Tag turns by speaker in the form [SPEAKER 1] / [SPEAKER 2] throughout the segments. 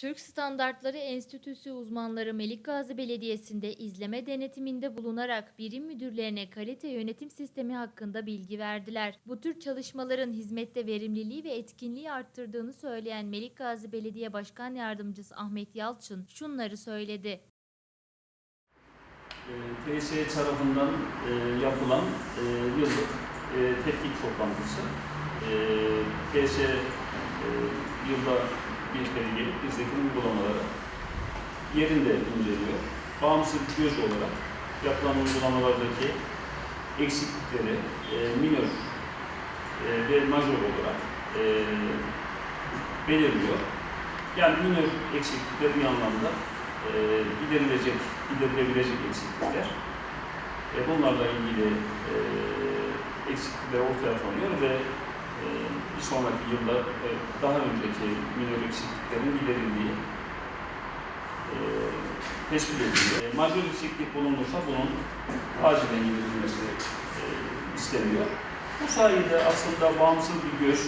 [SPEAKER 1] Türk Standartları Enstitüsü uzmanları Melikgazi Belediyesi'nde izleme denetiminde bulunarak birim müdürlerine kalite yönetim sistemi hakkında bilgi verdiler. Bu tür çalışmaların hizmette verimliliği ve etkinliği arttırdığını söyleyen Melikgazi Belediye Başkan Yardımcısı Ahmet Yalçın şunları söyledi.
[SPEAKER 2] e, TSE tarafından e, yapılan e, yıllık e, tetkik toplantısı. E, TSE e, yılda bir kere gelip bizdeki uygulamaları yerinde inceliyor. Bağımsız bir göz olarak yapılan uygulamalardaki eksiklikleri e, minör e, ve majör olarak e, belirliyor. Yani minör eksiklikler bir anlamda e, giderilecek, giderilebilecek eksiklikler. E, bunlarla ilgili e, eksiklikler ortaya konuyor ve bir sonraki yılda e, daha önceki minör eksikliklerin giderildiği e, tespit ediliyor. E, majör eksiklik bulunursa bunun acilen giderilmesi isteniyor. Bu sayede aslında bağımsız bir göz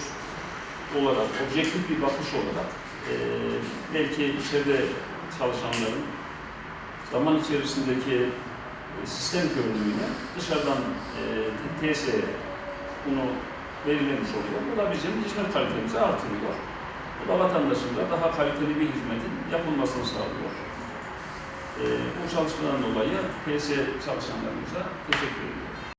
[SPEAKER 2] olarak, objektif bir bakış olarak belki içeride çalışanların zaman içerisindeki sistem görünümüyle dışarıdan e, TSE'ye bunu belirlemiş oluyor. Bu da bizim hizmet kalitemizi artırıyor. Bu da vatandaşın da daha kaliteli bir hizmetin yapılmasını sağlıyor. E, bu çalışmadan dolayı TSE çalışanlarımıza teşekkür ediyorum.